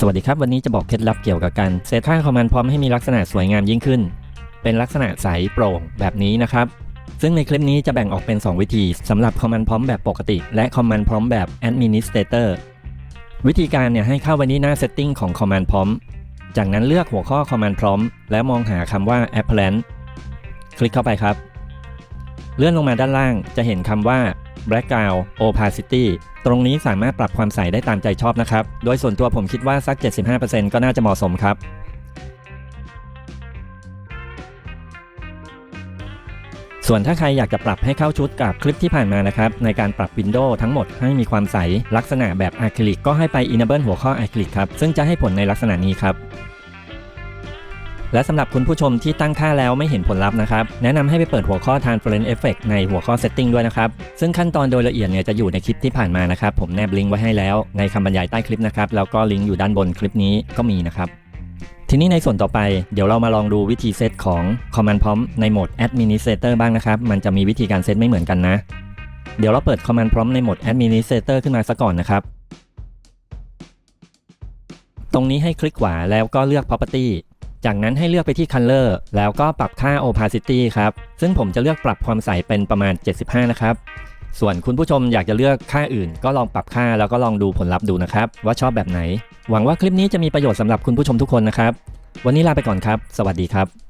สวัสดีครับ วันนี้จะบอกเคล็ดลับเกี่ยวกับการเซตค่าคอมมานด์พร้อมให้มีลักษณะสวยงามยิ่งขึ้น เป็นลักษณะใสโปร่งแบบนี้นะครับ ซึ่งในคลิปนี้จะแบ่งออกเป็น 2 วิธีสำหรับคอมมานด์พร้อมแบบปกติ และคอมมานด์พร้อมแบบ Administrator วิธีการเนี่ยให้เข้าไปที่หน้า Setting ของคอมมานด์พร้อมจากนั้นเลือกหัวข้อคอมมานด์พร้อมแล้วมองหาคำว่า Apparent คลิกเข้าไปครับ เลื่อนลงมาด้านล่างจะเห็นคำว่า Background Opacity ตรงนี้สามารถปรับความใสได้ตามใจชอบนะครับ โดยส่วนตัวผมคิดว่าสัก 75%ก็น่าจะเหมาะสมครับส่วนถ้าใครอยากจะปรับให้เข้าชุดกับคลิปที่ผ่านมานะครับ ในการปรับวินโดว์ทั้งหมดให้มีความใสลักษณะแบบอะคริลิกก็ให้ไป Enable หัวข้ออะคริลิกครับ ซึ่งจะให้ผลในลักษณะนี้ครับ และสำหรับคุณผู้ชมที่ตั้งค่าแล้วไม่เห็นผลลัพธ์นะครับ แนะนำให้ไปเปิดหัวข้อ Transparent Effect ในหัวข้อ Setting ด้วยนะครับ ซึ่งขั้นตอนโดยละเอียดเนี่ยจะอยู่ในคลิปที่ผ่านมานะครับ ผมแนบลิงก์ไว้ให้แล้วในคำบรรยายใต้คลิปนะครับ แล้วก็ลิงก์อยู่ด้านบนคลิปนี้ก็มีนะครับทีนี้ในส่วนต่อไปเดี๋ยวเรามาลองดูวิธีเซตของ Command Prompt ในโหมด Administrator บ้างนะครับ มันจะมีวิธีการเซตไม่เหมือนกันนะ เดี๋ยวเราเปิด Command Prompt ในโหมด Administrator ขึ้นมาซะก่อนนะครับ ตรงนี้ให้คลิกขวาแล้วก็เลือก Property จากนั้นให้เลือกไปที่ Color แล้วก็ปรับค่า Opacity ครับ ซึ่งผมจะเลือกปรับความใสเป็นประมาณ 75 นะครับ ส่วนคุณผู้ชมอยากจะเลือกค่าอื่น ก็ลองปรับค่าแล้วก็ลองดูผลลัพธ์ดูนะครับ ว่าชอบแบบไหน หวังว่าคลิปนี้จะมีประโยชน์สำหรับคุณผู้ชมทุกคนนะครับ วันนี้ลาไปก่อนครับ สวัสดีครับ